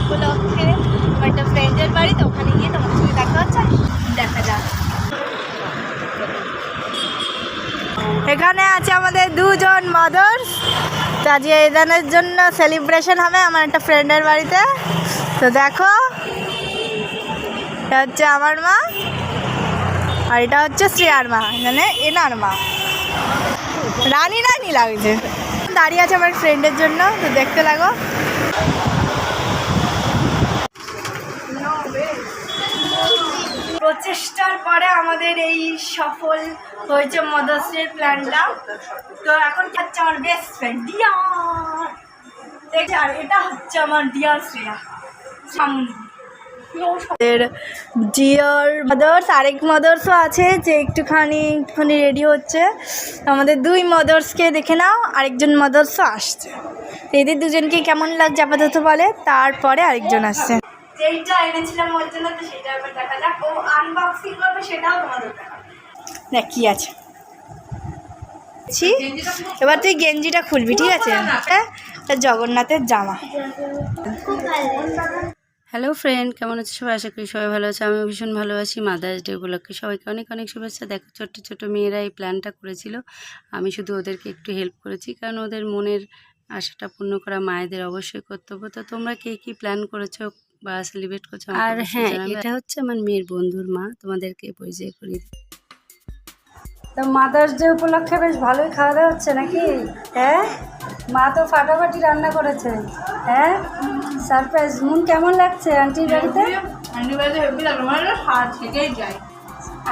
উপলক্ষে একটা ফ্রেন্ডের বাড়ি তো ওখানে গিয়ে তোমার সঙ্গে দেখা হচ্ছে, দেখা যাক। এখানে আছে আমাদের দুজন মাদার্স তো আজকে এদানের জন্য সেলিব্রেশন হবে আমার একটা ফ্রেন্ডের বাড়িতে। তো দেখো, এটা হচ্ছে আমার মা, আর এটা হচ্ছে শ্রেয়ার মা মানে এনার মা। রানী রানী লাগছে। দাঁড়িয়ে আছে আমার ফ্রেন্ডের জন্য, তো দেখতে লাগো। প্রচেষ্টার পরে আমাদের এই সফল হয়েছে মদার্সের প্ল্যানটা। তো এখন হচ্ছে আমার বেস্ট ফ্রেন্ড ডিয়ার আর এটা হচ্ছে আমার ডিয়ার শ্রেয়া। সামনে। ডিয়ার মাদার্স আরেক মাদার্সও আছে যে একটুখানি একটুখানি রেডি হচ্ছে। আমাদের দুই মাদার্সকে দেখে নাও, আরেকজন মাদার্সও আসছে। এদের দুজনকে কেমন লাগছে আপাতত বলে, তারপরে আরেকজন আসছে। যেইটা এনেছিলাম ওর জন্য তো সেটা এবার দেখা যাক। ও আনবক্সিং করবে সেটাও তোমাদের দেখা দেখ কি আছে? ছি, এবার তুই গেঞ্জিটা খুলবি ঠিক আছে? হ্যাঁ জগন্নাথের জামা। হ্যালো ফ্রেন্ড কেমন আছে সবাই? আশা করি সবাই ভালো আছে। আমি ভীষণ ভালো আছি মাদার্স ডে উপলক্ষে। সবাইকে অনেক অনেক শুভেচ্ছা। দেখো ছোট্ট ছোট্ট মেয়েরা এই প্ল্যানটা করেছিল। আমি শুধু ওদেরকে একটু হেল্প করেছি কারণ ওদের মনের আশাটা পূর্ণ করা মায়েদের অবশ্যই কর্তব্য। তো তোমরা কে কী প্ল্যান করেছ? বা সেলিব্রেট করছ আর হ্যাঁ এটা হচ্ছে আমার মেয়ের বন্ধুর মা তোমাদেরকে পরিচয় করি তো মাদার্স ডে উপলক্ষে বেশ ভালোই খাওয়া দাওয়া হচ্ছে নাকি? হ্যাঁ? মা তো ফাটাফাটি রান্না করেছে। হ্যাঁ? সারপ্রাইজ মন কেমন লাগছে আন্টির বাড়িতে? আন্টি বাড়িতে হেভি লাগল মানে হার থেকেই যায়।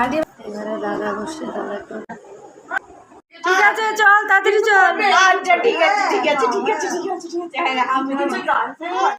আন্টি এবারে দাদা বসে দাদা ঠিক আছে চল তাড়াতাড়ি চল। আচ্ছা ঠিক আছে ঠিক আছে ঠিক আছে ঠিক আছে ঠিক আছে। হ্যাঁ।